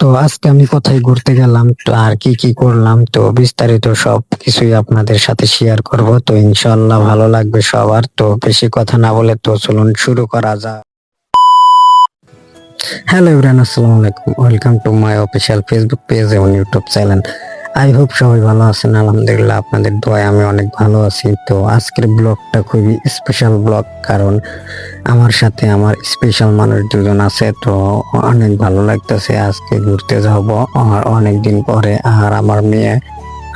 তো আজকে আমি কোথায় ঘুরতে গেলাম, তো আর কি কি করলাম, তো বিস্তারিত সব কিছুই আপনাদের সাথে শেয়ার করব। তো ইনশাল্লাহ ভালো লাগবে সবার। তো বেশি কথা না বলে তো চলুন শুরু করা যাক। হ্যালো ইব্রান আসসালামু আলাইকুম। Welcome to my official Facebook page এবং ইউটিউব চ্যানেল আই হোপ সবাই ভালো আছেন, আলহামদুলিল্লাহ আপনাদের দোয়ায় আমি অনেক ভালো আছি। তো আজকের ব্লগটা খুবই স্পেশাল ব্লগ, কারণ আমার সাথে আমার স্পেশাল মানুষ দুজন আছে, তো অনেক ভালো লাগতেছে। আজকে ঘুরতে যাব আর অনেক দিন পরে আর আমার মেয়ে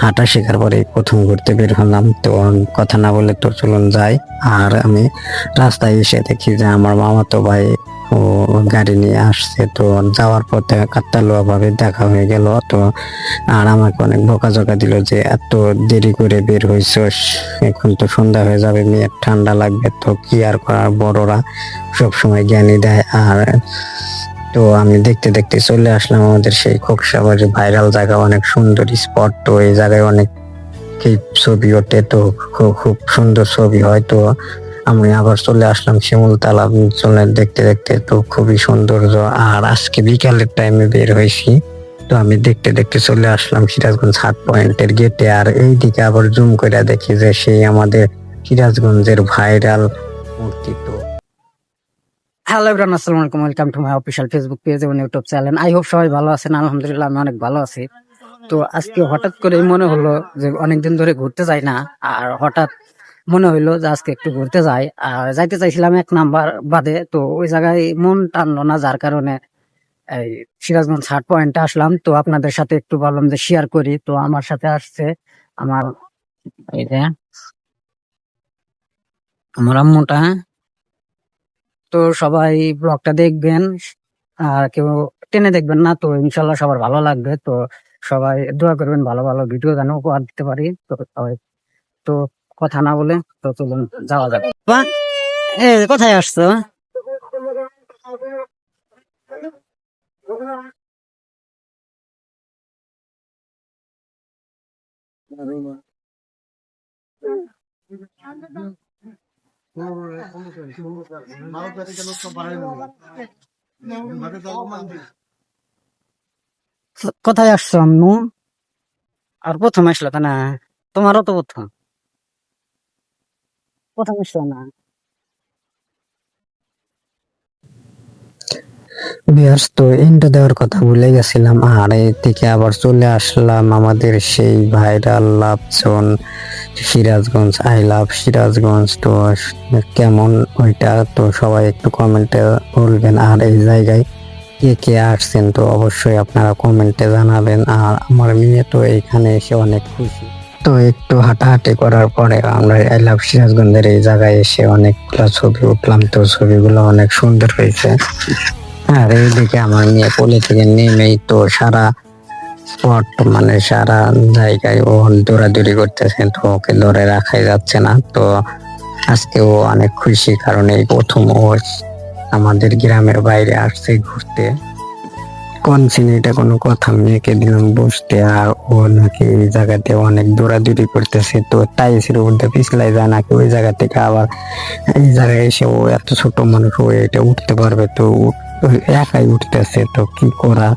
হাঁটা শেখার পরে প্রথম ঘুরতে বের হলাম। তো কথা না বলে তো চলুন যাই। আর আমি রাস্তায় এসে দেখি যে আমার মামাতো ভাই ও গাড়ি নিয়ে আসছে তো যাওয়ার পথে কাত্তালুয়া ভাবে দেখা হয়ে গেল তো। আর আমাকে অনেক বকাঝকা দিল যে এত দেরি করে বের হইছস এখন তো সন্ধ্যা হয়ে যাবে মেয়ের ঠান্ডা লাগবে তো কি আর করার বড়রা সব সময় জ্ঞানী দেয়। আর তো আমি দেখতে দেখতে চলে আসলাম আমাদের সেই খোকসাবাড়ি ভাইরাল জায়গা, অনেক সুন্দর স্পট তো, এই জায়গায় অনেক ছবি ওঠে তো খুব সুন্দর ছবি হয় তো। আমি আবার চলে আসলাম শিমুল তালা চলে দেখতে দেখতে। তো খুবই সৌন্দর্য। আর আজকে বিকালের টাইমে বের হয়েছি। তো আমি দেখতে দেখতে চলে আসলাম সিরাজগঞ্জ হাট পয়েন্টের গেটে আর এইদিকে আবার জুম করে দেখি যে সেই আমাদের সিরাজগঞ্জের ভাইরাল মূর্তি তো। হ্যালো এভরিওয়ান আসসালামু আলাইকুম। Welcome to my official Facebook page এবং ইউটিউব চ্যানেল আই হোপ সবাই ভালো আছেন। আলহামদুলিল্লাহ, আমি অনেক ভালো আছি। তো আজকে হঠাৎ করে মনে হলো যে অনেকদিন ধরে ঘুরতে যাই না। আর হঠাৎ মনে হইল যে আজকে একটু ঘুরতে যাই। আর যাইতে চাইছিলাম এক নাম্বার বাদে, তো ওই জায়গায় মন টানলো না, যার কারণে এই সিরাজগঞ্জ হাট পয়েন্টে আসলাম। তো আপনাদের সাথে একটু ভাবলাম যে শেয়ার করি। তো আমার সাথে আসছে আমার এই যে আমার আম্মুটা। তো সবাই ব্লগটা দেখবেন। আর কেউ টেনে দেখবেন না, তো ইনশাল্লাহ সবার ভালো লাগবে। তো সবাই দোয়া করবেন ভালো ভালো ভিডিও যেন উপহার দিতে পারি। তো তো কথা না বলে তো চলুন যাওয়া যাক। বা এ, কোথায় আসছো? কোথায় আসছো আর প্রথম আসলো না, তোমারও তো প্রথম। প্রথম আসলো তো ইন্টো দেওয়ার কথা ভুলে গেছিলাম। আর থেকে আবার চলে আসলাম আমাদের সেই viral love zone Sirajganj, I love Sirajganj. তো কেমন ওইটা? তো সবাই একটু কমেন্টে বলবেন, আর এই জায়গায় কে কে আসছেন? তো অবশ্যই আপনারা কমেন্টে জানাবেন, আর আমার মেয়ে তো এইখানে এসে অনেক খুশি। তো একটু হাঁটাহাঁটি করার পরে আমরা আই সিরাজগঞ্জের এই জায়গায় এসে অনেকগুলো ছবি উঠলাম। তো ছবিগুলো অনেক সুন্দর হয়েছে। আর এইদিকে আমার মেয়ে পলি থেকে নেমেই তো সারা স্পট মানে সারা জায়গায় ও দৌড়াদৌড়ি করতেছে, তো ওকে ধরে রাখাই যাচ্ছে না। তো আজকে ও অনেক খুশি, কারণ এই প্রথম ও আমাদের গ্রামের বাইরে আসছে ঘুরতে। কোন এটা কোনো কথা? মেয়েকে দিলাম বসতে আর ও নাকি ওই জায়গাতে অনেক দৌড়াদৌড়ি করতেছে। তো টাইসের উপর পিছলাই যায় নাকি ওই জায়গা থেকে আবার এই জায়গায় এসে ও এত ছোট মানুষ, ও এটা উঠতে পারবে? তো একাই উঠতেছে, তো কি করা?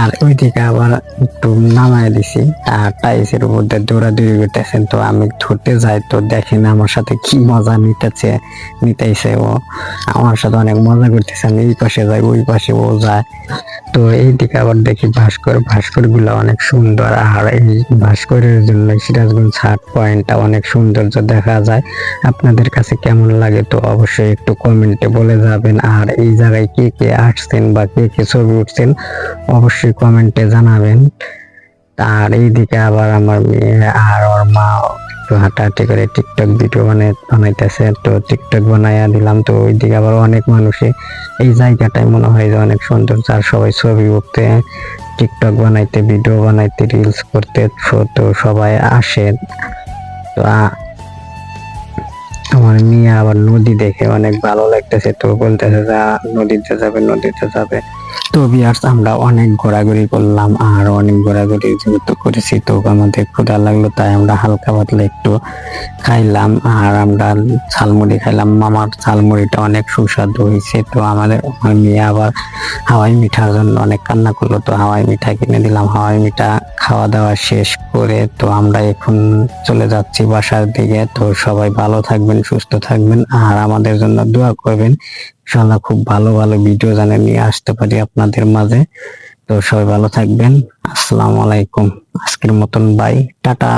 আর ওইদিকে আবার একটু নামায় দিছি, আর টাইসের দিয়ে দৌড়াদৌড়ি করতেছেন তো আমি ধরতে যাই, তো দেখেন আমার সাথে কি মজা নিতেছে নিতেছে ও। আমার সাথে অনেক মজা করতেছে, আমি এই পাশে যাই, ওই পাশে ও যায়। তো এইদিকে আবার দেখি ভাস্কর ভাস্করগুলা অনেক সুন্দর, আর এই ভাস্করের জন্য সিরাজগঞ্জ হাট পয়েন্টটা অনেক সৌন্দর্য দেখা যায়। আপনাদের কাছে কেমন লাগে তো অবশ্যই একটু কমেন্টে বলে যাবেন, আর এই জায়গায় কে কে আসছেন বা কে কে ছবি উঠছেন, অবশ্যই কমেন্টে জানাবেন। আর এইদিকে আবার আমার মেয়ে আর ওর মা একটু হাঁটাহাঁটি করে টিকটক ভিডিও বানাই বানাইতেছে। তো টিকটক বানাইয়া দিলাম, তো ওইদিকে আবার অনেক মানুষে এই জায়গাটাই মনে হয় যে অনেক সুন্দর। যার সবাই ছবি উঠতে, টিকটক বানাইতে, ভিডিও বানাইতে রিলস করতে, তো সবাই আসে। তো আমার মেয়ে আবার নদী দেখে অনেক ভালো লাগতেছে। তো বলতেছে যা "আ, নদীতে যাবে নদীতে যাবে। তো বিয়ার্স আমরা অনেক ঘোরাঘুরি করলাম আর অনেক ঘোরাঘুরি যেহেতু করেছি তো আমাদের ক্ষুধা লাগল তাই আমরা হালকা পাতলা একটু খাইলাম আর আমরা ঝালমুড়ি খাইলাম। মামার ঝালমুড়িটা অনেক সুস্বাদু হয়েছে তো আমাদের আমার মেয়ে আবার হাওয়াই মিঠার জন্য অনেক কান্না করল। তো হাওয়াই মিঠা কিনে দিলাম। হাওয়াই মিঠা খাওয়া দাওয়া শেষ করে তো আমরা এখন চলে যাচ্ছি বাসার দিকে। তো সবাই ভালো থাকবেন, সুস্থ থাকবেন আর আমাদের জন্য দোয়া করবেন। ইনশাল্লাহ খুব ভালো ভালো ভিডিও জানে নিয়ে আসতে পারি আপনাদের মাঝে। তো সবাই ভালো থাকবেন। আসসালামু আলাইকুম। আজকের মতন বাই টাটা।